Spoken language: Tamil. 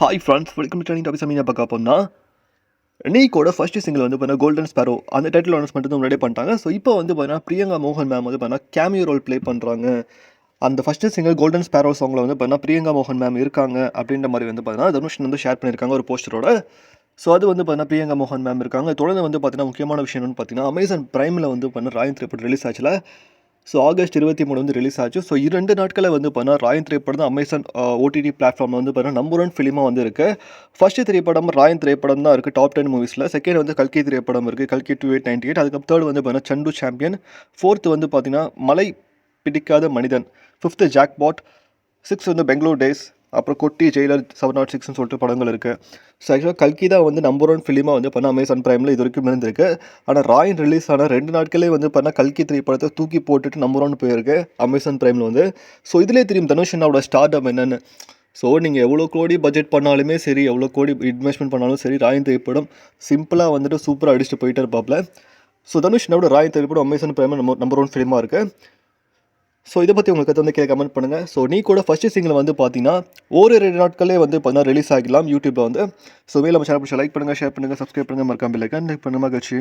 Hi friends welcome to trending topic Sameena பார்க்க போனா நீக்கோட ஃபர்ஸ்ட் சிங்கிள் வந்து பார்த்தீங்கன்னா கோல்டன் ஸ்பேரோ அந்த டைட்டில் அனௌன்ஸ்மெண்ட் வந்து முன்னாடியே பண்ணிட்டாங்க. ஸோ இப்போ வந்து பார்த்தீங்கன்னா பிரியங்கா மோகன் மேம் வந்து பார்த்தீங்கன்னா கேமியோ ரோல் ப்ளே பண்ணுறாங்க அந்த ஃபஸ்ட்டு சிங்கிள் கோல்டன் ஸ்பேரோ சாங்கில் வந்து பார்த்தீங்கன்னா பிரியங்கா மோகன் மேம் இருக்காங்க அப்படின்ற மாதிரி வந்து பார்த்தீங்கன்னா தனுஷ் வந்து ஷேர் பண்ணியிருக்காங்க ஒரு போஸ்டரோட ஸோ அது வந்து பார்த்தீங்கன்னா பிரியங்கா மோகன் மேம் இருக்காங்க. தொடர்ந்து வந்து பார்த்தீங்கன்னா முக்கியமான விஷயம் என்னென்னு பார்த்தீங்கன்னா அமேசான் ப்ரைமில் வந்து பார்த்தீங்கன்னா ராயன் திரைப்படம் ரிலீஸ் ஆச்சுல. ஸோ ஆகஸ்ட் இருபத்தி மூணு வந்து ரிலீஸ் ஆச்சு. ஸோ இரண்டு நாட்களில் வந்து பார்த்தா ராயன் திரைப்படம் தான் அமேசான் ஓடிடி பிளாட்ஃபார்மில் வந்து பார்த்தா நம்பர் ஒன் ஃபிலிமாக வந்து இருக்குது ஃபஸ்ட்டு திரைப்படம் ராயன் திரைப்படம் தான் இருக்குது டாப் டென் மூவிஸில் செகண்ட் வந்து கல்கி திரைப்படம் இருக்குது கல்கி டூ எயிட் நைன்டி எயிட் அதுக்கு தேர்ட் வந்து பார்த்தீங்கன்னா சண்டு சாம்பியன் ஃபோர்த் வந்து பார்த்தீங்கன்னா மலை பிடிக்காத மனிதன். ஃபிஃப்த்து ஜாக்பாட் சிக்ஸ் வந்து பெங்களூர் டேஸ் அப்புறம் கொட்டி ஜெயிலர் செவன் நாட் சிக்ஸ்னு சொல்லிட்டு படங்கள் இருக்குது ஸோ ஆக்சுவலாக கல்கி தான் வந்து நம்பர் ஒன் ஃபிலிமாக வந்து பண்ண அமேசான் ப்ரைமில் இது வரைக்கும் இருந்திருக்கு. ஆனால் ராயின் ரிலீஸ் ஆன ரெண்டு நாட்களே வந்து பண்ண கல்கி திரைப்படத்தை தூக்கி போட்டுட்டு நம்பர் ஒன் போயிருக்கு அமேசான் ப்ரைமில் வந்து. ஸோ இதிலே தெரியும் தனுஷ் அண்ணாவோட ஸ்டார்டம் என்னென்னு. ஸோ நீங்கள் எவ்வளோ கோடி பட்ஜெட் பண்ணாலுமே சரி எவ்வளோ கோடி இன்வெஸ்ட்மெண்ட் பண்ணாலும் சரி ராயன் திரைப்படம் சிம்பிளாக வந்துட்டு சூப்பராக அடிச்சுட்டு போயிட்டே இருப்பாப்ல. ஸோ தனுஷ் என்னோட ராயன் திரைப்படம் அமேசான் ப்ரைமில் நம்பர் நம்பர் ஒன் ஃபிலிமாக இருக்குது ஸோ இதை பற்றி உங்களுக்கு வந்து கீழே கமெண்ட் பண்ணுங்கள் ஸோ நீ கூட ஃபஸ்ட்டு சிங்கில் வந்து பார்த்தீங்கன்னா ஒரு ரெண்டு நாட்களே வந்து பார்த்தீங்கன்னா ரிலீஸ் ஆகிக்கலாம் யூடியூப்பில் வந்து. ஸோ வேலை நம்ம சேனல் லைக் பண்ணுங்கள் ஷேர் பண்ணுங்கள் சப்ஸ்கிரைப் பண்ணுங்கள் மறக்காம லைக் பண்ணுங்கள் மகிழ்ச்சி.